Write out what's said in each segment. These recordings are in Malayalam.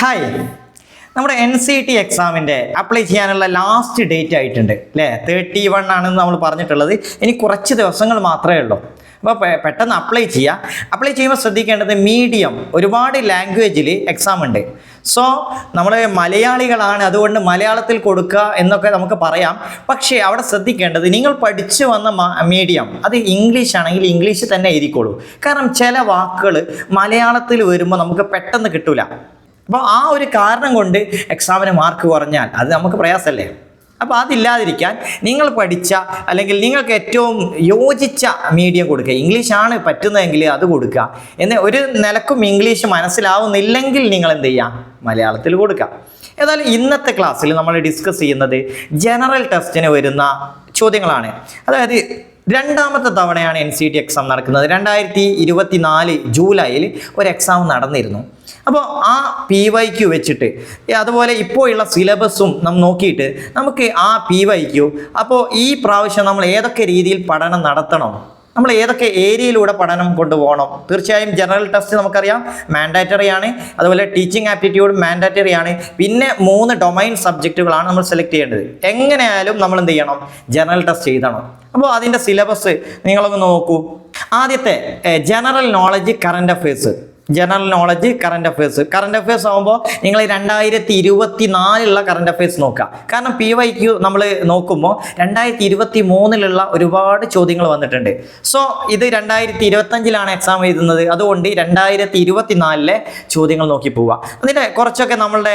ഹായ് നമ്മുടെ എൻ സി ടി എക്സാമിന്റെ അപ്ലൈ ചെയ്യാനുള്ള ലാസ്റ്റ് ഡേറ്റ് ആയിട്ടുണ്ട് അല്ലേ? തേർട്ടി വൺ ആണെന്ന് നമ്മൾ പറഞ്ഞിട്ടുള്ളത്. ഇനി കുറച്ച് ദിവസങ്ങൾ മാത്രമേ ഉള്ളൂ. അപ്പോൾ പെട്ടെന്ന് അപ്ലൈ ചെയ്യുക അപ്ലൈ ചെയ്യുമ്പോൾ ശ്രദ്ധിക്കേണ്ടത് മീഡിയം ഒരുപാട് ലാംഗ്വേജിൽ എക്സാം ഉണ്ട്. സോ നമ്മൾ മലയാളികളാണ് അതുകൊണ്ട് മലയാളത്തിൽ കൊടുക്കുക എന്നൊക്കെ നമുക്ക് പറയാം. പക്ഷേ അവിടെ ശ്രദ്ധിക്കേണ്ടത് നിങ്ങൾ പഠിച്ചു വന്ന മീഡിയം അത് ഇംഗ്ലീഷ് ആണെങ്കിൽ ഇംഗ്ലീഷ് തന്നെ എഴുതിക്കോളൂ. കാരണം ചില വാക്കുകൾ മലയാളത്തിൽ വരുമ്പോൾ നമുക്ക് പെട്ടെന്ന് കിട്ടൂല. അപ്പോൾ ആ ഒരു കാരണം കൊണ്ട് എക്സാമിന് മാർക്ക് കുറഞ്ഞാൽ അത് നമുക്ക് പ്രയാസമല്ലേ? അപ്പോൾ അതില്ലാതിരിക്കാൻ നിങ്ങൾ പഠിച്ച അല്ലെങ്കിൽ നിങ്ങൾക്ക് ഏറ്റവും യോജിച്ച മീഡിയം കൊടുക്കുക. ഇംഗ്ലീഷാണ് പറ്റുന്നതെങ്കിൽ അത് കൊടുക്കുക. എന്ന ഒരു നിലക്കും ഇംഗ്ലീഷ് മനസ്സിലാവുന്നില്ലെങ്കിൽ നിങ്ങൾ എന്ത് ചെയ്യുക? മലയാളത്തിൽ കൊടുക്കുക. ഏതായാലും ഇന്നത്തെ ക്ലാസ്സിൽ നമ്മൾ ഡിസ്കസ് ചെയ്യുന്നത് ജനറൽ ടെസ്റ്റിന് വരുന്ന ചോദ്യങ്ങളാണ്. അതായത് രണ്ടാമത്തെ തവണയാണ് എൻ സി ടി എക്സാം നടക്കുന്നത്. രണ്ടായിരത്തി ഇരുപത്തി നാല് ജൂലൈയിൽ ഒരു എക്സാം നടന്നിരുന്നു. അപ്പോൾ ആ പി വൈ ക്യു വെച്ചിട്ട് അതുപോലെ ഇപ്പോഴുള്ള സിലബസും നാം നോക്കിയിട്ട് നമുക്ക് ആ പി വൈ ക്യു അപ്പോൾ ഈ പ്രാവശ്യം നമ്മൾ ഏതൊക്കെ രീതിയിൽ പഠനം നടത്തണം? നമ്മൾ ഏതൊക്കെ ഏരിയയിലൂടെ പഠനം കൊണ്ടുപോകണം? തീർച്ചയായും ജനറൽ ടെസ്റ്റ് നമുക്കറിയാം മാൻഡാറ്ററി ആണ്. അതുപോലെ ടീച്ചിങ് ആപ്റ്റിറ്റ്യൂഡ് മാൻഡാറ്ററി ആണ്. പിന്നെ മൂന്ന് ഡൊമൈൻ സബ്ജക്റ്റുകളാണ് നമ്മൾ സെലക്ട് ചെയ്യേണ്ടത്. എങ്ങനെയായാലും നമ്മൾ എന്ത് ചെയ്യണം? ജനറൽ ടെസ്റ്റ് ചെയ്തണം അപ്പോൾ അതിന്റെ സിലബസ് നിങ്ങളൊന്ന് നോക്കൂ. ആദ്യത്തെ general knowledge current affairs general knowledge current affairs current affairs ആകുമ്പോൾ നിങ്ങൾ രണ്ടായിരത്തി ഇരുപത്തി നാലിലുള്ള കറണ്ട് അഫയേഴ്സ് നോക്കുക. കാരണം പി വൈ ക്യു നമ്മൾ നോക്കുമ്പോൾ രണ്ടായിരത്തി ഇരുപത്തി മൂന്നിലുള്ള ഒരുപാട് ചോദ്യങ്ങൾ വന്നിട്ടുണ്ട്. സോ ഇത് രണ്ടായിരത്തി ഇരുപത്തഞ്ചിലാണ് എക്സാം എഴുതുന്നത്. അതുകൊണ്ട് രണ്ടായിരത്തി ഇരുപത്തി നാലിലെ ചോദ്യങ്ങൾ നോക്കി പോവുക. എന്നിട്ട് കുറച്ചൊക്കെ നമ്മളുടെ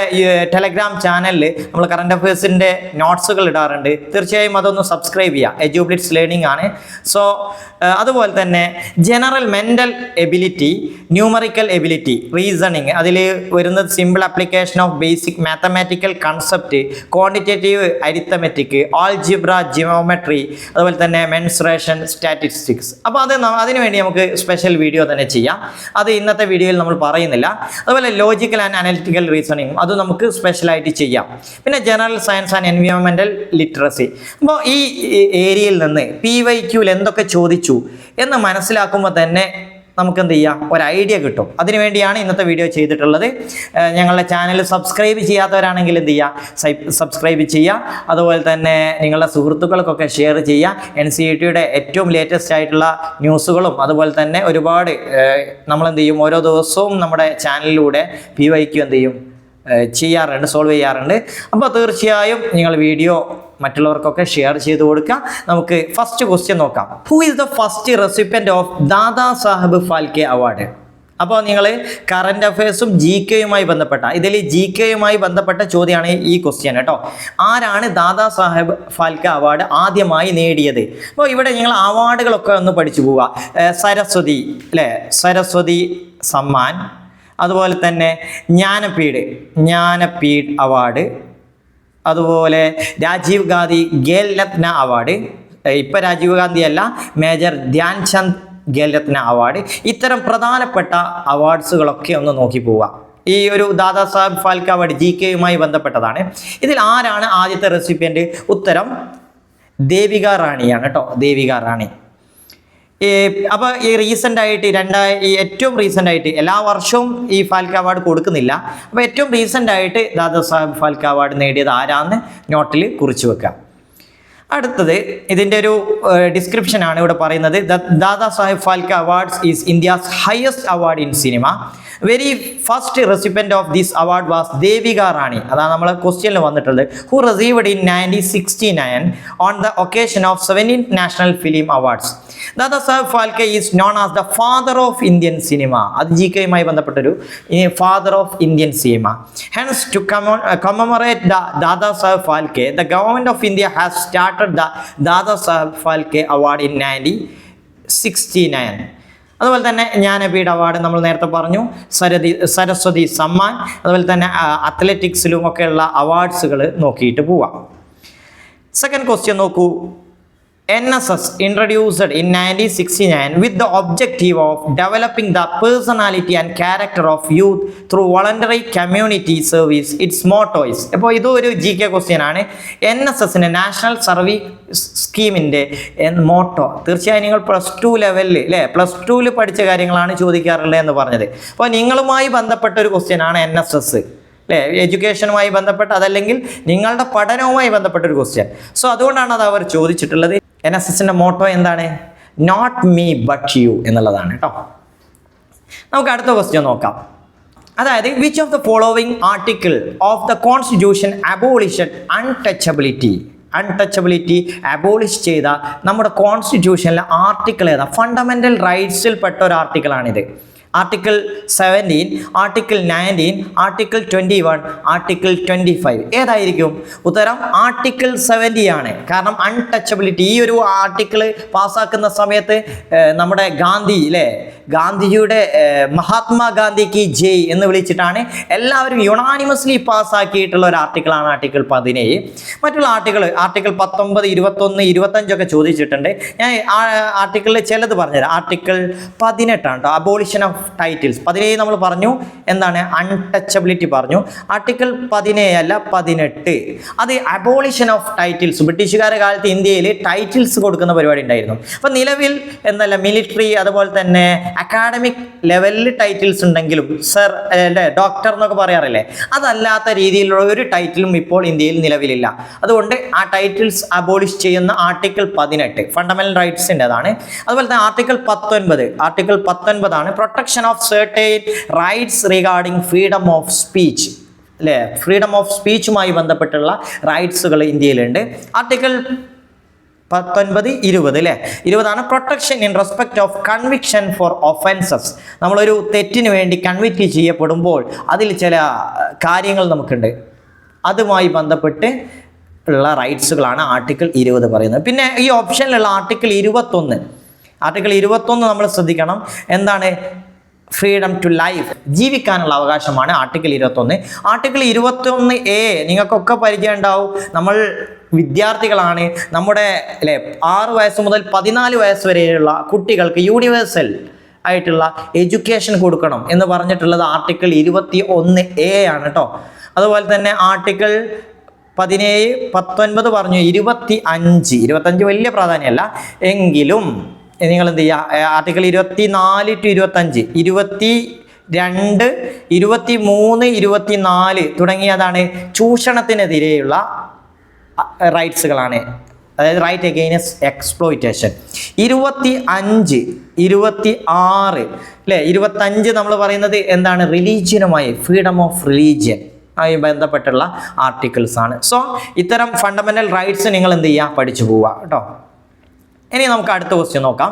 ടെലഗ്രാം ചാനലിൽ നമ്മൾ കറണ്ട് അഫയേഴ്സിന്റെ നോട്ട്സുകൾ ഇടാറുണ്ട്. തീർച്ചയായും അതൊന്ന് സബ്സ്ക്രൈബ് ചെയ്യുക. എജ്യൂബ്ലിറ്റ്സ് ലേണിംഗ് ആണ്. സോ അതുപോലെ തന്നെ general mental ability numerical ability reasoning അതിൽ വരുന്നത് simple application of basic mathematical concept quantitative arithmetic algebra geometry അതുപോലെ തന്നെ മെൻസുറേഷൻ സ്റ്റാറ്റിസ്റ്റിക്സ് അപ്പോൾ അത് അതിനുവേണ്ടി അതിനു വേണ്ടി നമുക്ക് സ്പെഷ്യൽ വീഡിയോ തന്നെ ചെയ്യാം. അത് ഇന്നത്തെ വീഡിയോയിൽ നമ്മൾ പറയുന്നില്ല. അതുപോലെ ലോജിക്കൽ ആൻഡ് അനലിറ്റിക്കൽ റീസണിങ് അത് നമുക്ക് സ്പെഷ്യലായിട്ട് ചെയ്യാം. പിന്നെ ജനറൽ സയൻസ് ആൻഡ് എൻവയോൺമെന്റൽ ലിറ്ററസി അപ്പോൾ ഈ ഏരിയയിൽ നിന്ന് പി വൈ ക്യൂവിൽ എന്തൊക്കെ ചോദിച്ചു എന്ന് മനസ്സിലാക്കുമ്പോൾ തന്നെ നമുക്ക് എന്ത് ചെയ്യാം ഒരു ഐഡിയ കിട്ടും. അതിനുവേണ്ടിയാണ് ഇന്നത്തെ വീഡിയോ ചെയ്തിട്ടുള്ളത്. ഞങ്ങളുടെ ചാനൽ സബ്സ്ക്രൈബ് ചെയ്യാത്തവരാണെങ്കിൽ എന്ത് ചെയ്യുക സബ്സ്ക്രൈബ് ചെയ്യുക. അതുപോലെ തന്നെ നിങ്ങളുടെ സുഹൃത്തുക്കൾക്കൊക്കെ ഷെയർ ചെയ്യുക. എൻ സി ഇ ടിയുടെ ഏറ്റവും ലേറ്റസ്റ്റ് ആയിട്ടുള്ള ന്യൂസുകളും അതുപോലെ തന്നെ ഒരുപാട് നമ്മൾ എന്ത് ചെയ്യും ഓരോ ദിവസവും നമ്മുടെ ചാനലിലൂടെ പി വൈക്കും എന്ത് ചെയ്യും ചെയ്യാറുണ്ട് സോൾവ് ചെയ്യാറുണ്ട്. അപ്പോൾ തീർച്ചയായും നിങ്ങൾ വീഡിയോ മറ്റുള്ളവർക്കൊക്കെ ഷെയർ ചെയ്ത് കൊടുക്കുക നമുക്ക് ഫസ്റ്റ് ക്വസ്റ്റ്യൻ നോക്കാം. Who is the first recipient of Dada Saheb Phalke award അപ്പോൾ നിങ്ങൾ കറണ്ട് അഫയേഴ്സും ജി കെയുമായി ബന്ധപ്പെട്ട ഇതിൽ ജി കെയുമായി ബന്ധപ്പെട്ട ചോദ്യമാണ് ഈ ക്വസ്റ്റ്യൻ കേട്ടോ. ആരാണ് ദാദാ സാഹേബ് ഫാൽക്കെ അവാർഡ് ആദ്യമായി നേടിയത്? അപ്പോൾ ഇവിടെ നിങ്ങൾ അവാർഡുകളൊക്കെ ഒന്ന് പഠിച്ചു പോവുക. സരസ്വതി അല്ലേ? സരസ്വതി സമ്മാൻ അതുപോലെ തന്നെ ജ്ഞാനപീഠ് ജ്ഞാനപീഠ് അവാർഡ്. അതുപോലെ രാജീവ് ഗാന്ധി ഖേൽ രത്ന അവാർഡ്. ഇപ്പം രാജീവ് ഗാന്ധി അല്ല മേജർ ധ്യാൻചന്ദ് ഖേൽ രത്ന അവാർഡ്. ഇത്തരം പ്രധാനപ്പെട്ട അവാർഡ്സുകളൊക്കെ ഒന്ന് നോക്കി പോവുക. ഈ ഒരു ദാദാ ഫാൽക്ക അവാർഡ് ജി കെയുമായി ബന്ധപ്പെട്ടതാണ്. ഇതിൽ ആരാണ് ആദ്യത്തെ റെസിപ്പിയന്റ് ഉത്തരം ദേവിക റാണിയാണ് കേട്ടോ ദേവിക റാണി. അപ്പോൾ ഈ റീസെന്റ് ആയിട്ട് രണ്ടായി ഈ ഏറ്റവും റീസെന്റ് ആയിട്ട് എല്ലാ വർഷവും ഈ ഫാൽക്ക അവാർഡ് കൊടുക്കുന്നില്ല. അപ്പോൾ ഏറ്റവും റീസെന്റ് ആയിട്ട് ദാദാ ഫാൽക്ക അവാർഡ് നേടിയത് ആരാന്ന് നോട്ടിൽ കുറിച്ചു വെക്കാം. അടുത്തത് ഇതിന്റെ ഒരു ഡിസ്ക്രിപ്ഷനാണ് ഇവിടെ പറയുന്നത്. Dada Sahib Phalke awards is India's highest award in cinema. Very first recipient of this award was Devika Rani. അതാണ് നമ്മളെ ക്വസ്റ്റ്യനിൽ വന്നിട്ടുള്ളത്. Who received in nineteen sixty nine on the occasion of seventeen national film awards Dada Saheb Phalke is known as the father of Indian cinema അത് ജി കെയുമായി ബന്ധപ്പെട്ടൊരു father of Indian cinema hence to commemorate the Dada Saheb Phalke the government of India has started the Dada Saheb Phalke award in nineteen sixty nine അതുപോലെ തന്നെ ജ്ഞാനപീഠ അവാർഡ് നമ്മൾ നേരത്തെ പറഞ്ഞു സരതി സരസ്വതി സമ്മാൻ അതുപോലെ തന്നെ അത്ലറ്റിക്സിലും ഒക്കെയുള്ള അവാർഡ്സുകൾ നോക്കിയിട്ട് പോവാം. സെക്കൻഡ് ക്വസ്റ്റ്യൻ നോക്കൂ. Introduced in nineteen sixty nine with the objective of developing the personality and character of youth through voluntary community service its motto is അപ്പോൾ ഇതും ഒരു ജി കെ ക്വസ്റ്റ്യൻ ആണ്. എൻ എസ് എസിന്റെ നാഷണൽ സർവീസ് സ്കീമിന്റെ മോട്ടോ തീർച്ചയായും നിങ്ങൾ പ്ലസ് ടു ലെവലിൽ അല്ലേ പ്ലസ് ടുവിൽ പഠിച്ച കാര്യങ്ങളാണ് ചോദിക്കാറുള്ളത് എന്ന് പറഞ്ഞത്. അപ്പോൾ നിങ്ങളുമായി ബന്ധപ്പെട്ട ഒരു ക്വസ്റ്റ്യൻ ആണ് എൻ എസ് എസ് അല്ലേ എഡ്യൂക്കേഷനുമായി ബന്ധപ്പെട്ട് അതല്ലെങ്കിൽ നിങ്ങളുടെ പഠനവുമായി ബന്ധപ്പെട്ട ഒരു ക്വസ്റ്റ്യൻ സോ അതുകൊണ്ടാണ് അത് അവർ ചോദിച്ചിട്ടുള്ളത്. എൻ എസ് എസിന്റെ മോട്ടോ എന്താണ്? നോട്ട് മീ ബട്ട് യു എന്നുള്ളതാണ് കേട്ടോ നമുക്ക് അടുത്ത ക്വസ്റ്റ്യൻ നോക്കാം. അതായത് which of the following article of the constitution abolition untouchability untouchability abolish ചെയ്ത നമ്മുടെ കോൺസ്റ്റിറ്റ്യൂഷനിലെ ആർട്ടിക്കിൾ ഏതാ? ഫണ്ടമെന്റൽ റൈറ്റ്സിൽ പെട്ട ഒരു ആർട്ടിക്കിളാണിത് article seventeen article nineteen article twenty one article twenty five ഏതായിരിക്കും? ഉത്തരം ആർട്ടിക്കിൾ സെവന്റി ആണ്. കാരണം അൺടച്ചബിലിറ്റി ഈ ഒരു ആർട്ടിക്കിൾ പാസ്സാക്കുന്ന സമയത്ത് നമ്മുടെ ഗാന്ധി അല്ലേ ഗാന്ധിജിയുടെ മഹാത്മാഗാന്ധി കി ജയ് എന്ന് വിളിച്ചിട്ടാണ് എല്ലാവരും യുണാനിമസ്ലി പാസ്സാക്കിയിട്ടുള്ള ഒരു ആർട്ടിക്കിളാണ് ആർട്ടിക്കിൾ പതിനേഴ്. മറ്റുള്ള ആർട്ടിക്കിൾ ആർട്ടിക്കിൾ പത്തൊമ്പത് ഇരുപത്തൊന്ന് ഇരുപത്തഞ്ചൊക്കെ ചോദിച്ചിട്ടുണ്ട്. ഞാൻ ആർട്ടിക്കിളിൽ ചിലത് പറഞ്ഞുതരാം. ആർട്ടിക്കിൾ പതിനെട്ടാണ് കേട്ടോ അബോളിഷൻ ഓഫ് ടൈറ്റിൽസ് പതിനേഴ് നമ്മൾ പറഞ്ഞു. എന്താണ്? അൺടച്ചബിലിറ്റി പറഞ്ഞു. ആർട്ടിക്കിൾ പതിനേഴ് അല്ല പതിനെട്ട്. അത് അബോളിഷൻ ഓഫ് ടൈറ്റിൽസ് ബ്രിട്ടീഷുകാരുടെ കാലത്ത് ഇന്ത്യയിൽ ടൈറ്റിൽസ് കൊടുക്കുന്ന പരിപാടി ഉണ്ടായിരുന്നു. അപ്പം നിലവിൽ എന്നല്ല മിലിറ്ററി അതുപോലെ തന്നെ അക്കാഡമിക് ലെവലിൽ ടൈറ്റിൽസ് ഉണ്ടെങ്കിലും സർ അല്ലേ ഡോക്ടർ എന്നൊക്കെ പറയാറില്ലേ? അതല്ലാത്ത രീതിയിലുള്ള ഒരു ടൈറ്റിലും ഇപ്പോൾ ഇന്ത്യയിൽ നിലവിലില്ല. അതുകൊണ്ട് ആ ടൈറ്റിൽസ് അബോളിഷ് ചെയ്യുന്ന ആർട്ടിക്കിൾ പതിനെട്ട്. ഫണ്ടമെന്റൽ റൈറ്റ്സിന്റെതാണ് അതുപോലെ തന്നെ ആർട്ടിക്കിൾ പത്തൊൻപത്. Article പത്തൊൻപതാണ്. Protection of certain rights regarding freedom of speech അല്ലേ? ഫ്രീഡം ഓഫ് സ്പീച്ചുമായി ബന്ധപ്പെട്ടുള്ള റൈറ്റ്സുകൾ ഇന്ത്യയിലുണ്ട്. ആർട്ടിക്കിൾ പത്തൊൻപത് ഇരുപത് അല്ലേ? ഇരുപതാണ് protection in respect of conviction for offences നമ്മളൊരു തെറ്റിന് വേണ്ടി കൺവിക്റ്റ് ചെയ്യപ്പെടുമ്പോൾ അതിൽ ചില കാര്യങ്ങൾ നമുക്കുണ്ട്. അതുമായി ബന്ധപ്പെട്ട് ഉള്ള റൈറ്റ്സുകളാണ് ആർട്ടിക്കിൾ ഇരുപത് പറയുന്നത്. പിന്നെ ഈ ഓപ്ഷനിലുള്ള ആർട്ടിക്കിൾ ഇരുപത്തൊന്ന്. ആർട്ടിക്കിൾ ഇരുപത്തൊന്ന് നമ്മൾ ശ്രദ്ധിക്കണം. എന്താണ്? ഫ്രീഡം ടു ലൈഫ് ജീവിക്കാനുള്ള അവകാശമാണ് ആർട്ടിക്കിൾ ഇരുപത്തൊന്ന്. ആർട്ടിക്കിൾ ഇരുപത്തൊന്ന് എ നിങ്ങൾക്കൊക്കെ പരിചയം ഉണ്ടാവും. നമ്മൾ വിദ്യാർത്ഥികളാണ്. നമ്മുടെ അല്ലേ ആറ് വയസ്സ് മുതൽ പതിനാല് വയസ്സ് വരെയുള്ള കുട്ടികൾക്ക് യൂണിവേഴ്സൽ ആയിട്ടുള്ള എഡ്യൂക്കേഷൻ കൊടുക്കണം എന്ന് പറഞ്ഞിട്ടുള്ളത് ആർട്ടിക്കിൾ ഇരുപത്തി ഒന്ന് എ ആണ് കേട്ടോ അതുപോലെ തന്നെ ആർട്ടിക്കിൾ പതിനേഴ് പത്തൊൻപത് പറഞ്ഞു ഇരുപത്തി അഞ്ച് ഇരുപത്തഞ്ച് വലിയ പ്രാധാന്യമല്ല. എങ്കിലും നിങ്ങൾ എന്ത് ചെയ്യുക ആർട്ടിക്കിൾ ഇരുപത്തി നാല് ടു ഇരുപത്തഞ്ച്. ഇരുപത്തി രണ്ട് ഇരുപത്തി മൂന്ന് ഇരുപത്തി നാല് തുടങ്ങിയതാണ് ചൂഷണത്തിനെതിരെയുള്ള റൈറ്റ്സുകളാണ് അതായത് റൈറ്റ് അഗെയിൻസ് എക്സ്പ്ലോയിറ്റേഷൻ ഇരുപത്തി അഞ്ച് ഇരുപത്തി ആറ് അല്ലേ ഇരുപത്തഞ്ച് നമ്മൾ പറയുന്നത് എന്താണ്? റിലീജിയനുമായി ഫ്രീഡം ഓഫ് റിലീജിയൻ ആയി ബന്ധപ്പെട്ടുള്ള ആർട്ടിക്കിൾസ് ആണ്. സോ ഇത്തരം ഫണ്ടമെന്റൽ റൈറ്റ്സ് നിങ്ങൾ എന്ത് ചെയ്യുക പഠിച്ചു പോവുക. കേട്ടോ. ഇനി നമുക്ക് അടുത്ത ക്വസ്റ്റ്യൻ നോക്കാം.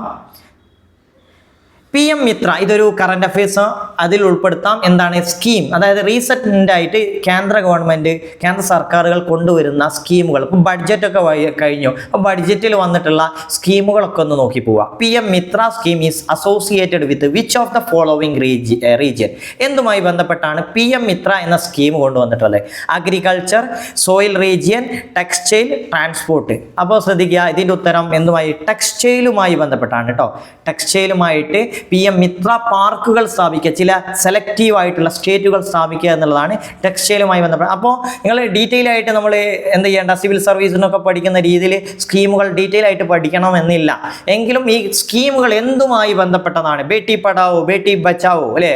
പി എം മിത്ര ഇതൊരു കറണ്ട് അഫയേഴ്സ് അതിൽ ഉൾപ്പെടുത്താം എന്താണ് സ്കീം അതായത് റീസെന്റ് ആയിട്ട് കേന്ദ്ര ഗവൺമെന്റ് കേന്ദ്ര സർക്കാരുകൾ കൊണ്ടുവരുന്ന സ്കീമുകൾ ഇപ്പം ബഡ്ജറ്റൊക്കെ കഴിഞ്ഞു. അപ്പം ബഡ്ജറ്റിൽ വന്നിട്ടുള്ള സ്കീമുകളൊക്കെ ഒന്ന് നോക്കി പോവാം. P M Mitra scheme is associated with which of the following റീജി region എന്തുമായി ബന്ധപ്പെട്ടാണ് പി എം മിത്ര എന്ന സ്കീം കൊണ്ടുവന്നിട്ടുള്ളത്? Agriculture soil region textile transport അപ്പോൾ ശ്രദ്ധിക്കുക ഇതിന്റെ ഉത്തരം എന്തുമായി? ടെക്സ്റ്റൈലുമായി ബന്ധപ്പെട്ടാണ് കേട്ടോ. ടെക്സ്റ്റൈലുമായിട്ട് പി എം മിത്ര പാർക്കുകൾ സ്ഥാപിക്കുക ചില സെലക്റ്റീവ് ആയിട്ടുള്ള സ്റ്റേറ്റുകൾ സ്ഥാപിക്കുക എന്നുള്ളതാണ് ടെക്സ്റ്റൈലുമായി ബന്ധപ്പെട്ട് അപ്പോൾ നിങ്ങൾ ഡീറ്റെയിൽ ആയിട്ട് നമ്മൾ എന്ത് ചെയ്യേണ്ട? സിവിൽ സർവീസിനൊക്കെ പഠിക്കുന്ന രീതിയിൽ സ്കീമുകൾ ഡീറ്റെയിൽ ആയിട്ട് പഠിക്കണം എന്നില്ല. എങ്കിലും ഈ സ്കീമുകൾ എന്തുമായി ബന്ധപ്പെട്ടതാണ്? ബേട്ടി പഠാവോ? ബേട്ടി ബച്ചാവോ? അല്ലേ?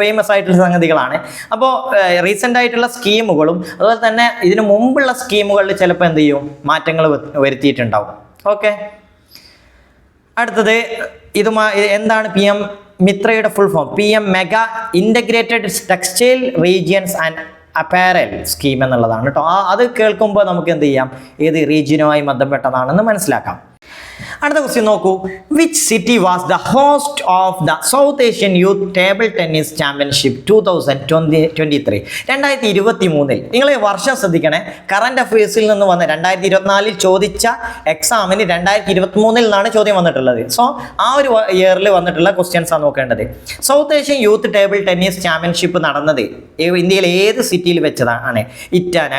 ഫേമസ് ആയിട്ടുള്ള സംഗതികളാണ്. അപ്പോൾ റീസെന്റ് ആയിട്ടുള്ള സ്കീമുകളും അതുപോലെ തന്നെ ഇതിനു മുമ്പുള്ള സ്കീമുകളിൽ ചിലപ്പോൾ എന്ത് ചെയ്യും? മാറ്റങ്ങൾ വരുത്തിയിട്ടുണ്ടാവും. ഓക്കെ? അടുത്തത് ഇതുമാ എന്താണ് P M മിത്രയുടെ full form P M mega integrated textile regions and apparel scheme എന്നുള്ളതാണ് കേട്ടോ അത് കേൾക്കുമ്പോൾ നമുക്ക് എന്ത് ചെയ്യാം? ഏത് റീജിയനുമായി ബന്ധപ്പെട്ടതാണെന്ന് മനസ്സിലാക്കാം. അടുത്ത ക്വസ്റ്റ്യൻ നോക്കൂ. Which city was the host of the south Asian youth table tennis championship two thousand twenty twenty three രണ്ടായിരത്തി ഇരുപത്തി മൂന്നിൽ നിങ്ങൾ വർഷം ശ്രദ്ധിക്കണേ. കറണ്ട് അഫയേഴ്സിൽ നിന്ന് വന്ന രണ്ടായിരത്തി ഇരുപത്തിനാലിൽ ചോദിച്ച എക്സാമിന് രണ്ടായിരത്തി ഇരുപത്തി മൂന്നിൽ നിന്നാണ് ചോദ്യം വന്നിട്ടുള്ളത്. സോ ആ ഒരു ഇയറിൽ വന്നിട്ടുള്ള ക്വസ്റ്റ്യൻസ് ആണ് നോക്കേണ്ടത്. South Asian youth table tennis championship നടന്നത് ഇന്ത്യയിൽ ഏത് സിറ്റിയിൽ വെച്ചതാണ് ഇറ്റാന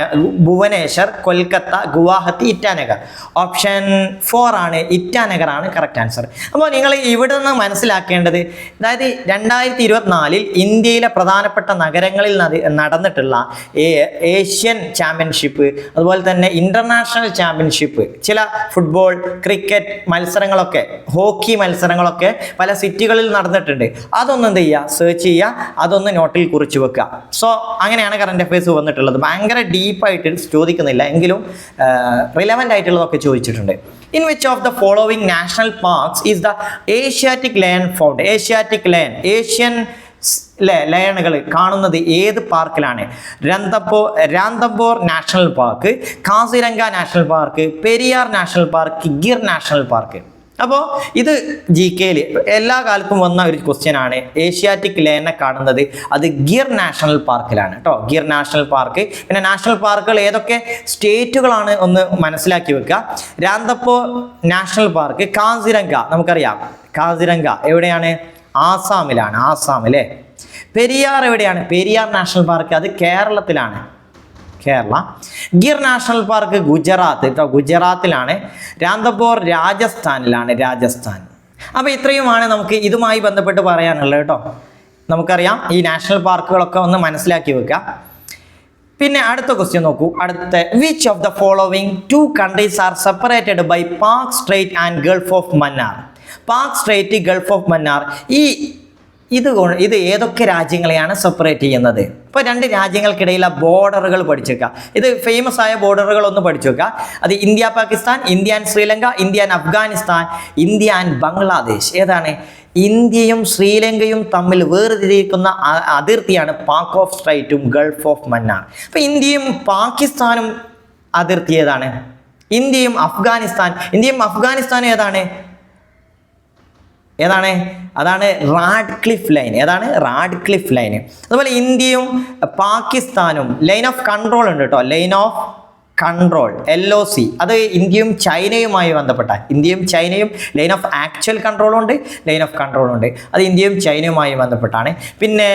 ഭുവനേശ്വർ കൊൽക്കത്ത ഗുവാഹത്തി ഇറ്റാനഗർ. ഓപ്ഷൻ ഫോർ ആണ്. ഇറ്റ ഇറ്റാനഗറാണ് കറക്റ്റ് ആൻസർ അപ്പോൾ നിങ്ങൾ ഇവിടെ നിന്ന് മനസ്സിലാക്കേണ്ടത് അതായത് രണ്ടായിരത്തി ഇരുപത്തിനാലിൽ ഇന്ത്യയിലെ പ്രധാനപ്പെട്ട നഗരങ്ങളിൽ നടന്നിട്ടുള്ള ഏഷ്യൻ ചാമ്പ്യൻഷിപ്പ് അതുപോലെ തന്നെ ഇന്റർനാഷണൽ ചാമ്പ്യൻഷിപ്പ് ചില ഫുട്ബോൾ ക്രിക്കറ്റ് മത്സരങ്ങളൊക്കെ ഹോക്കി മത്സരങ്ങളൊക്കെ പല സിറ്റികളിൽ നടന്നിട്ടുണ്ട്. അതൊന്നും എന്ത് ചെയ്യുക? സെർച്ച് ചെയ്യുക. അതൊന്ന് നോട്ടിൽ കുറിച്ച് വെക്കുക. സോ അങ്ങനെയാണ് കറണ്ട് അഫയേഴ്സ് വന്നിട്ടുള്ളത്. ഭയങ്കര ഡീപ്പായിട്ട് ചോദിക്കുന്നില്ല. എങ്കിലും റിലവന്റ് ആയിട്ടുള്ളതൊക്കെ ചോദിച്ചിട്ടുണ്ട്. In which of the following national parks is the Asiatic lion found Asiatic lion Asian ലയണുകൾ കാണുന്നത് ഏത് പാർക്കിലാണ് രന്തപ്പോ Ranthambore national park Kaziranga national park Periyar national park Gir national park അപ്പോൾ ഇത് ജി കെയിൽ എല്ലാ കാലത്തും വന്ന ഒരു ക്വസ്റ്റ്യൻ ആണ്. ഏഷ്യാറ്റിക് ലേനെ കാണുന്നത് അത് ഗിർ നാഷണൽ പാർക്കിലാണ് കേട്ടോ ഗിർ നാഷണൽ പാർക്ക് പിന്നെ നാഷണൽ പാർക്കുകൾ ഏതൊക്കെ? സ്റ്റേറ്റുകളാണ് ഒന്ന് മനസ്സിലാക്കി വെക്കുക. രാന്തപ്പോ നാഷണൽ പാർക്ക് കാസിരംഗ നമുക്കറിയാം. കാസിരംഗ എവിടെയാണ്? ആസാമിലാണ്. ആസാം അല്ലേ പെരിയാർ എവിടെയാണ്? പെരിയാർ നാഷണൽ പാർക്ക് അത് കേരളത്തിലാണ്. Kerala. Gir national park Gujarat. കേട്ടോ ഗുജറാത്തിലാണ്. രാന്തപോർ രാജസ്ഥാനിലാണ് രാജസ്ഥാൻ. അപ്പോൾ ഇത്രയുമാണ് നമുക്ക് ഇതുമായി ബന്ധപ്പെട്ട് പറയാനുള്ളത് കേട്ടോ. നമുക്കറിയാം ഈ നാഷണൽ പാർക്കുകളൊക്കെ ഒന്ന് മനസ്സിലാക്കി വെക്കുക. പിന്നെ അടുത്ത ക്വസ്റ്റ്യൻ നോക്കൂ. അടുത്ത which of the following two countries are separated by Palk strait and gulf of Mannar Palk strait gulf of Mannar ഈ ഇത് ഇത് ഏതൊക്കെ രാജ്യങ്ങളെയാണ് സെപ്പറേറ്റ് ചെയ്യുന്നത്? ഇപ്പോൾ രണ്ട് രാജ്യങ്ങൾക്കിടയിലെ ബോർഡറുകൾ പഠിച്ചു വെക്കുക ഇത് ഫേമസ് ആയ ബോർഡറുകൾ ഒന്ന് പഠിച്ചു വെക്കുക അത് India Pakistan India and Sri Lanka India and Afghanistan India and Bangladesh. ഏതാണ്? ഇന്ത്യയും ശ്രീലങ്കയും തമ്മിൽ വേർതിരിക്കുന്ന അതിർത്തിയാണ് പാക്ക് ഓഫ് സ്ട്രൈറ്റും ഗൾഫ് ഓഫ് മന്നാർ അപ്പോൾ ഇന്ത്യയും പാകിസ്ഥാനും അതിർത്തി ഏതാണ്? ഇന്ത്യയും അഫ്ഗാനിസ്ഥാൻ. ഇന്ത്യയും അഫ്ഗാനിസ്ഥാനും ഏതാണ്? ഏതാണ്? അതാണ് റാഡ് ക്ലിഫ് ലൈൻ ഏതാണ്? റാഡ് ക്ലിഫ് ലൈൻ അതുപോലെ ഇന്ത്യയും പാകിസ്ഥാനും ലൈൻ ഓഫ് കൺട്രോൾ ഉണ്ട് കേട്ടോ. Line of control L O C അത് ഇന്ത്യയും ചൈനയുമായി ബന്ധപ്പെട്ട ഇന്ത്യയും ചൈനയും ലൈൻ ഓഫ് ആക്ച്വൽ കൺട്രോളും ഉണ്ട് ലൈൻ ഓഫ് കൺട്രോളും ഉണ്ട്. അത് ഇന്ത്യയും ചൈനയുമായി ബന്ധപ്പെട്ടാണ്. പിന്നെ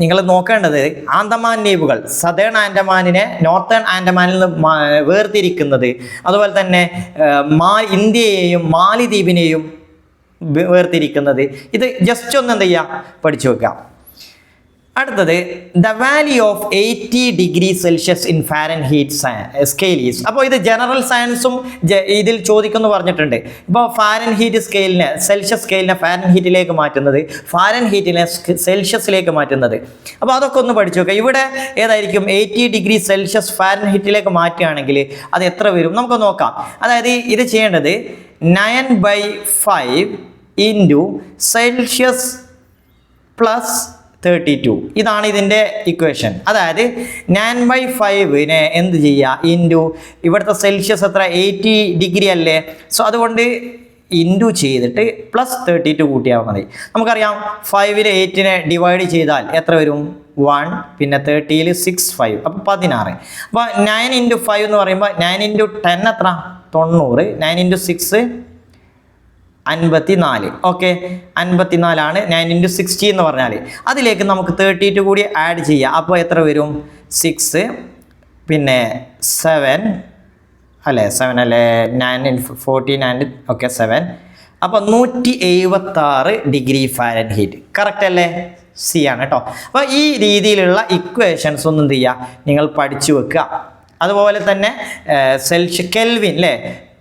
നിങ്ങൾ നോക്കേണ്ടത് ആൻഡമാൻ ദ്വീപുകൾ സതേൺ ആൻഡമാനിനെ നോർത്തേൺ ആൻഡമാനിൽ നിന്ന് വേർതിരിക്കുന്നത്. അതുപോലെ തന്നെ മാ ഇന്ത്യയെയും മാലിദ്വീപിനെയും വേർതിരിക്കുന്നത്. ഇത് ജസ്റ്റ് ഒന്ന് എന്ത് ചെയ്യുക പഠിച്ചു വെക്കാം. അടുത്തത് the value of eighty degree Celsius in Fahrenheit scale is അപ്പോൾ ഇത് ജനറൽ സയൻസും ഇതിൽ ചോദിക്കുന്നു പറഞ്ഞിട്ടുണ്ട്. ഇപ്പോൾ ഫാരൻ ഹീറ്റ് സ്കെയിലിനെ സെൽഷ്യസ് സ്കെയിലിനെ ഫാരൻ ഹീറ്റിലേക്ക് മാറ്റുന്നത് ഫാരൻ ഹീറ്റിനെ സെൽഷ്യസിലേക്ക് മാറ്റുന്നത്. അപ്പോൾ അതൊക്കെ ഒന്ന് പഠിച്ചു നോക്കുക ഇവിടെ ഏതായിരിക്കും? എയ്റ്റി ഡിഗ്രി സെൽഷ്യസ് ഫാരൻ ഹീറ്റിലേക്ക് മാറ്റുകയാണെങ്കിൽ അത് എത്ര വരും? നമുക്ക് നോക്കാം. അതായത് ഇത് ചെയ്യേണ്ടത് nine by five into Celsius plus thirty two ഇതാണ് ഇതിന്റെ ഇക്വേഷൻ അതായത് നയൻ ബൈ ഫൈവിനെ എന്ത് ചെയ്യുക? ഇന്റു ഇവിടുത്തെ സെൽഷ്യസ് എത്ര? എയ്റ്റി ഡിഗ്രി അല്ലേ? സോ അതുകൊണ്ട് ഇന്റു ചെയ്തിട്ട് പ്ലസ് തേർട്ടി ടു കൂട്ടിയാൽ മതി. നമുക്കറിയാം ഫൈവിൽ എയ്റ്റിനെ ഡിവൈഡ് ചെയ്താൽ എത്ര വരും? വൺ പിന്നെ തേർട്ടിയിൽ സിക്സ് ഫൈവ് അപ്പോൾ പതിനാറ്. അപ്പോൾ നയൻ ഇന്റു ഫൈവ് എന്ന് പറയുമ്പോൾ നയൻ ഇന്റു ടെൻ എത്ര? തൊണ്ണൂറ്. നയൻ ഇന്റു സിക്സ് അൻപത്തി നാല് ഓക്കെ? അൻപത്തിനാലാണ് നയൻ ഇന്റു സിക്സ്റ്റി എന്ന് പറഞ്ഞാൽ അതിലേക്ക് നമുക്ക് തേർട്ടി ടു കൂടി ആഡ് ചെയ്യാം. അപ്പോൾ എത്ര വരും? സിക്സ് പിന്നെ സെവൻ അല്ലേ? സെവൻ അല്ലേ? Nine in forty nine okay seven അപ്പോൾ നൂറ്റി എഴുപത്താറ് ഡിഗ്രി ഫാരൻ ഹീറ്റ് കറക്റ്റ് അല്ലേ? സി ആണ് കേട്ടോ അപ്പോൾ ഈ രീതിയിലുള്ള ഇക്വേഷൻസ് ഒന്നും എന്ത് ചെയ്യുക? നിങ്ങൾ പഠിച്ചു വെക്കുക. അതുപോലെ തന്നെ സെൽഷ്യ കെൽവിൻ അല്ലേ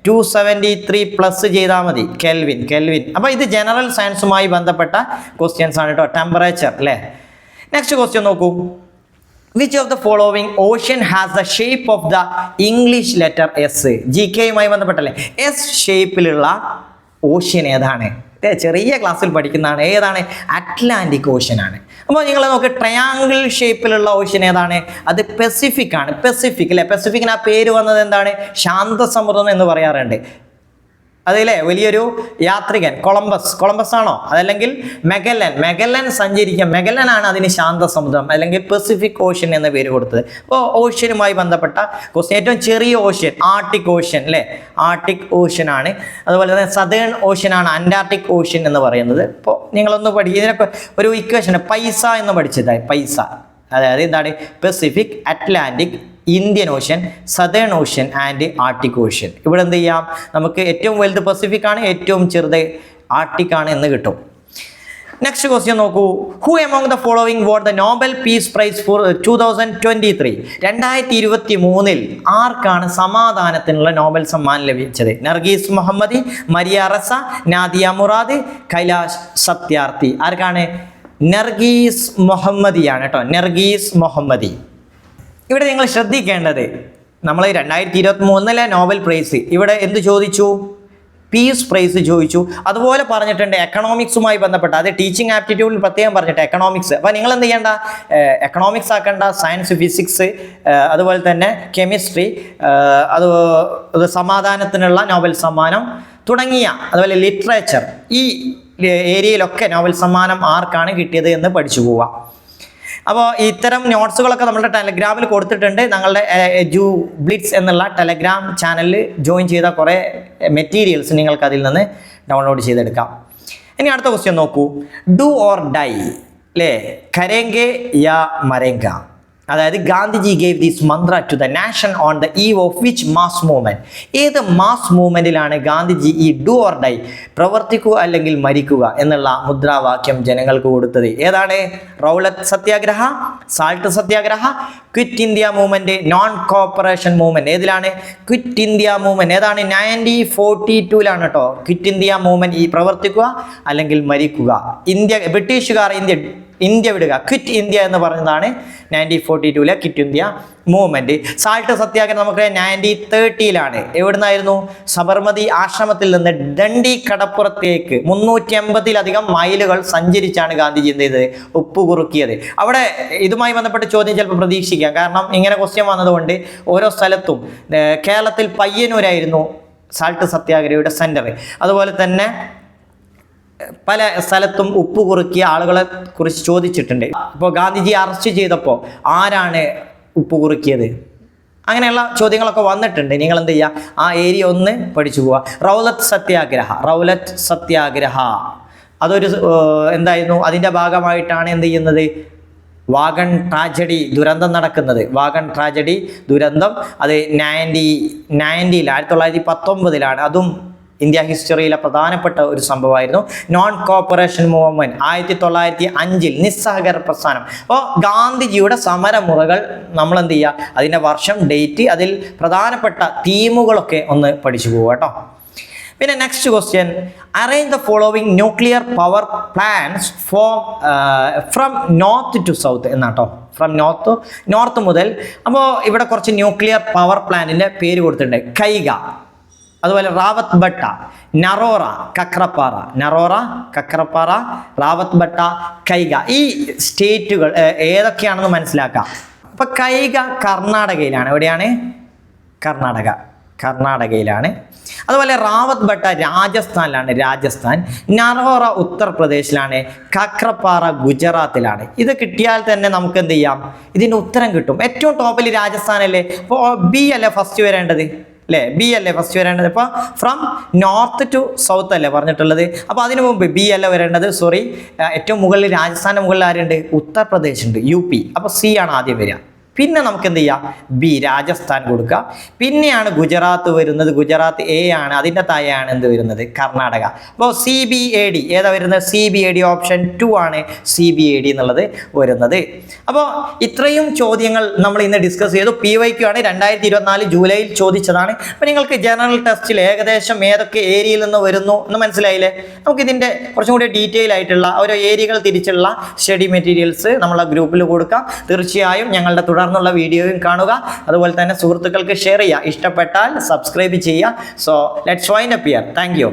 ടു സെവന്റി ത്രീ പ്ലസ് ചെയ്താൽ മതി. കെൽവിൻ കെൽവിൻ അപ്പോൾ ഇത് ജനറൽ സയൻസുമായി ബന്ധപ്പെട്ട ക്വസ്റ്റ്യൻസ് ആണ് കേട്ടോ ടെമ്പറേച്ചർ അല്ലേ? നെക്സ്റ്റ് ക്വസ്റ്റ്യൻ നോക്കൂ. Which of the following ocean has the shape of the English letter S G കെയുമായി ബന്ധപ്പെട്ടല്ലേ? എസ് ഷേപ്പിലുള്ള ഓഷ്യൻ ഏതാണ്? ചെറിയ ക്ലാസ്സിൽ പഠിക്കുന്നതാണ്. ഏതാണ്? അറ്റ്ലാന്റിക് ഓഷ്യൻ ആണ്. അപ്പോൾ നിങ്ങൾ നോക്ക് ട്രയാങ്കിൾ ഷേപ്പിലുള്ള ഓഷ്യൻ ഏതാണ്? അത് പെസിഫിക് ആണ്. പെസിഫിക് അല്ലേ പെസിഫിക്കിന് ആ പേര് വന്നത് എന്താണ്? ശാന്തസമുദ്രം എന്ന് പറയാറുണ്ട്. അതിലെ വലിയൊരു യാത്രികൻ കൊളംബസ്. കൊളംബസ് ആണോ? അതല്ലെങ്കിൽ മെഗല്ലൻ മെഗല്ലൻ സഞ്ചരിക്കുക മെഗല്ലൻ ആണ് അതിന് ശാന്തസമുദ്രം അല്ലെങ്കിൽ പെസിഫിക് ഓഷ്യൻ എന്ന പേര് കൊടുത്തത്. അപ്പോൾ ഓഷ്യനുമായി ബന്ധപ്പെട്ട ക്വസ്റ്റ്യൻ ഏറ്റവും ചെറിയ ഓഷ്യൻ ആർട്ടിക് ഓഷ്യൻ അല്ലേ ആർട്ടിക് ഓഷ്യൻ ആണ്. അതുപോലെ തന്നെ സതേൺ ഓഷ്യൻ ആണ് അന്റാർട്ടിക് ഓഷ്യൻ എന്ന് പറയുന്നത്. ഇപ്പോൾ നിങ്ങളൊന്ന് പഠി ഇതിനൊക്കെ ഒരു ഇക്വേഷൻ പൈസ എന്ന് പഠിച്ചതായി പൈസ. അതായത് എന്താണ്? Pacific Atlantic Indian ocean southern ocean and Arctic ocean ഇവിടെ എന്ത് ചെയ്യാം? നമുക്ക് ഏറ്റവും വലുത് പസഫിക് ആണ് ഏറ്റവും ചെറുത് ആർട്ടിക് ആണ് എന്ന് കിട്ടും. നെക്സ്റ്റ് ക്വസ്റ്റ്യൻ നോക്കൂ. Who among the following won the Nobel peace prize for two thousand twenty three രണ്ടായിരത്തി ഇരുപത്തി മൂന്നിൽ ആർക്കാണ് സമാധാനത്തിനുള്ള നോബൽ സമ്മാനം ലഭിച്ചത്? നർഗീസ് മുഹമ്മദി മരിയ റസ നാദിയ മുറാദ് കൈലാഷ് സത്യാർത്ഥി. ആർക്കാണ്? നർഗീസ് മുഹമ്മദിയാണ് കേട്ടോ. നർഗീസ് മുഹമ്മദി. ഇവിടെ നിങ്ങൾ ശ്രദ്ധിക്കേണ്ടത് നമ്മൾ രണ്ടായിരത്തി ഇരുപത്തി മൂന്നിലെ നോബൽ പ്രൈസ്. ഇവിടെ എന്ത് ചോദിച്ചു? പീസ് പ്രൈസ് ചോദിച്ചു. അതുപോലെ പറഞ്ഞിട്ടുണ്ട് എക്കണോമിക്സുമായി ബന്ധപ്പെട്ട്. അത് ടീച്ചിങ് ആപ്റ്റിറ്റ്യൂഡിൽ പ്രത്യേകം പറഞ്ഞിട്ട് എക്കണോമിക്സ് അപ്പോൾ നിങ്ങൾ എന്ത് ചെയ്യേണ്ട? എക്കണോമിക്സ് ആക്കേണ്ട. സയൻസ് ഫിസിക്സ് അതുപോലെ തന്നെ കെമിസ്ട്രി അത് സമാധാനത്തിനുള്ള നോബൽ സമ്മാനം തുടങ്ങിയ അതുപോലെ ലിറ്ററേച്ചർ ഈ ഏരിയയിലൊക്കെ നോബൽ സമ്മാനം ആർക്കാണ് കിട്ടിയത് എന്ന് പഠിച്ചു പോവാം അപ്പോൾ ഇത്തരം നോട്ട്സുകളൊക്കെ നമ്മുടെ ടെലഗ്രാമിൽ കൊടുത്തിട്ടുണ്ട്. ഞങ്ങളുടെ ജു ബ്ലിറ്റ്സ് എന്നുള്ള ടെലഗ്രാം ചാനലിൽ ജോയിൻ ചെയ്ത കുറേ മെറ്റീരിയൽസ് നിങ്ങൾക്ക് അതിൽ നിന്ന് ഡൗൺലോഡ് ചെയ്തെടുക്കാം. ഇനി അടുത്ത ക്വസ്റ്റ്യൻ നോക്കൂ. Do or die. അല്ലേ കരേങ്കെ യാ മരേങ്ക. അതായത് Gandhiji gave this mantra to the nation on the eve of which mass movement ഏത് മാസ് മൂവ്മെന്റിലാണ് ഗാന്ധിജി ഈ ഡു ഓർ ഡൈ പ്രവർത്തിക്കുക അല്ലെങ്കിൽ മരിക്കുക എന്നുള്ള മുദ്രാവാക്യം ജനങ്ങൾക്ക് കൊടുത്തത്? ഏതാണ്? Rowlatt satyagraha salt satyagraha quit India movement non cooperation movement ഏതിലാണ്? ക്വിറ്റ് ഇന്ത്യ മൂവ്മെന്റ് ഏതാണ്? നയന്റീൻ ഫോർട്ടി ടൂലാണ് കേട്ടോ ക്വിറ്റ് ഇന്ത്യ മൂവ്മെന്റ് ഈ പ്രവർത്തിക്കുക അല്ലെങ്കിൽ മരിക്കുക. ഇന്ത്യ ബ്രിട്ടീഷുകാർ ഇന്ത്യ ഇന്ത്യ വിടുക. ക്വിറ്റ് ഇന്ത്യ എന്ന് പറഞ്ഞതാണ് നയന്റീൻ ഫോർട്ടി ടൂലെ ക്വിറ്റ് ഇന്ത്യ മൂവ്മെന്റ് സാൾട്ട് സത്യാഗ്രഹം നമുക്ക് നയന്റീൻ തേർട്ടിയിലാണ് എവിടുന്നായിരുന്നു? സബർമതി ആശ്രമത്തിൽ നിന്ന് ഡണ്ടി കടപ്പുറത്തേക്ക് മുന്നൂറ്റി അമ്പതിലധികം മൈലുകൾ സഞ്ചരിച്ചാണ് ഗാന്ധിജി എന്ത് ചെയ്തത്? ഉപ്പ് കുറുക്കിയത് അവിടെ ഇതുമായി ബന്ധപ്പെട്ട് ചോദ്യം ചിലപ്പോൾ പ്രതീക്ഷിക്കാം. കാരണം ഇങ്ങനെ ക്വസ്റ്റ്യൻ വന്നതുകൊണ്ട് ഓരോ സ്ഥലത്തും കേരളത്തിൽ പയ്യന്നൂരായിരുന്നു സാൾട്ട് സത്യാഗ്രഹയുടെ സെന്റർ അതുപോലെ തന്നെ പല സ്ഥലത്തും ഉപ്പ് കുറുക്കിയ ആളുകളെ കുറിച്ച് ചോദിച്ചിട്ടുണ്ട്. അപ്പോൾ ഗാന്ധിജി അറസ്റ്റ് ചെയ്തപ്പോൾ ആരാണ് ഉപ്പ് കുറുക്കിയത്? അങ്ങനെയുള്ള ചോദ്യങ്ങളൊക്കെ വന്നിട്ടുണ്ട്. നിങ്ങൾ എന്ത് ചെയ്യുക ആ ഏരിയ ഒന്ന് പഠിച്ചു പോവുക റൗലത്ത് സത്യാഗ്രഹ. റൗലത്ത് സത്യാഗ്രഹ. അതൊരു എന്തായിരുന്നു? അതിന്റെ ഭാഗമായിട്ടാണ് എന്ത് ചെയ്യുന്നത്? വാഗൺ ട്രാജഡി ദുരന്തം നടക്കുന്നത്. വാഗൺ ട്രാജഡി ദുരന്തം. അത് നയന്റി നയന്റിയിൽ ആയിരത്തി തൊള്ളായിരത്തി പത്തൊമ്പതിലാണ്. അതും ഇന്ത്യ ഹിസ്റ്ററിയിലെ പ്രധാനപ്പെട്ട ഒരു സംഭവമായിരുന്നു. നോൺ കോപ്പറേഷൻ മൂവ്മെന്റ് ആയിരത്തി തൊള്ളായിരത്തി അഞ്ചിൽ നിസ്സഹകരണ പ്രസ്ഥാനം. അപ്പോൾ ഗാന്ധിജിയുടെ സമരമുറകൾ നമ്മൾ എന്ത് ചെയ്യുക അതിന്റെ വർഷം ഡേറ്റ് അതിൽ പ്രധാനപ്പെട്ട തീമുകളൊക്കെ ഒന്ന് പഠിച്ചു പോകുക കേട്ടോ. പിന്നെ next question arrange the following nuclear power plans from from north to south എന്നാട്ടോ. From north north മുതൽ. അപ്പോൾ ഇവിടെ കുറച്ച് ന്യൂക്ലിയർ പവർ പ്ലാന്റിന്റെ പേര് കൊടുത്തിട്ടുണ്ട്. കൈഗ. അതുപോലെ റാവത്ത് ബട്ട നറോറ കക്രപ്പാറ. നറോറ കക്രപ്പാറ റാവത്ത് ബട്ട കൈക ഈ സ്റ്റേറ്റുകൾ ഏതൊക്കെയാണെന്ന് മനസ്സിലാക്കാം. അപ്പൊ കൈക കർണാടകയിലാണ്. എവിടെയാണ്? കർണാടക. കർണാടകയിലാണ്. അതുപോലെ റാവത്ത് ഭട്ട രാജസ്ഥാനിലാണ്. രാജസ്ഥാൻ. നറോറ ഉത്തർപ്രദേശിലാണ്. കക്രപ്പാറ ഗുജറാത്തിലാണ്. ഇത് കിട്ടിയാൽ തന്നെ നമുക്ക് എന്ത് ചെയ്യാം? ഇതിന്റെ ഉത്തരം കിട്ടും. ഏറ്റവും ടോപ്പിൽ രാജസ്ഥാനല്ലേ? അപ്പോൾ ബി അല്ലേ ഫസ്റ്റ് വരേണ്ടത്? അല്ലേ? ബി അല്ലേ ഫസ്റ്റ് വരേണ്ടത്? ഇപ്പോൾ ഫ്രം നോർത്ത് ടു സൗത്ത് അല്ലേ പറഞ്ഞിട്ടുള്ളത്. അപ്പോൾ അതിനു മുമ്പ് ബി അല്ല വരേണ്ടത്? സോറി ഏറ്റവും മുകളിൽ രാജസ്ഥാന്റെ മുകളിൽ ആരുണ്ട്? ഉത്തർപ്രദേശ് ഉണ്ട്. യു പി അപ്പോൾ സി ആണ് ആദ്യം വരിക. പിന്നെ നമുക്ക് എന്ത് ചെയ്യാം ബി രാജസ്ഥാൻ കൊടുക്കുക പിന്നെയാണ് ഗുജറാത്ത് വരുന്നത്. ഗുജറാത്ത് എ ആണ്. അതിന്റെ താഴെയാണ് എന്ത് വരുന്നത്? കർണാടക. അപ്പോൾ സി ബി എ ഡി ഏതാ വരുന്നത്? C B A D option two ആണ് സി ബി എ ഡി എന്നുള്ളത് വരുന്നത്. അപ്പോൾ ഇത്രയും ചോദ്യങ്ങൾ നമ്മൾ ഇന്ന് ഡിസ്കസ് ചെയ്തു. പി വൈ ക്യു ആണ്. രണ്ടായിരത്തി ഇരുപത്തിനാല് ജൂലൈയിൽ ചോദിച്ചതാണ്. അപ്പോൾ നിങ്ങൾക്ക് ജനറൽ ടെസ്റ്റിൽ ഏകദേശം ഏതൊക്കെ ഏരിയയിൽ നിന്ന് വരുന്നു എന്ന് മനസ്സിലായില്ലേ? നമുക്ക് ഇതിന്റെ കുറച്ചും കൂടി ഡീറ്റെയിൽ ആയിട്ടുള്ള ഓരോ ഏരിയകൾ തിരിച്ചുള്ള സ്റ്റഡി മെറ്റീരിയൽസ് നമ്മളെ ഗ്രൂപ്പിൽ കൊടുക്കാം. തീർച്ചയായും ഞങ്ങളുടെ തുടർന്നുള്ള വീഡിയോയും കാണുക. അതുപോലെ തന്നെ സുഹൃത്തുക്കൾക്ക് ഷെയർ ചെയ്യുക. ഇഷ്ടപ്പെട്ടാൽ സബ്സ്ക്രൈബ് ചെയ്യുക. So let's wind up here thank you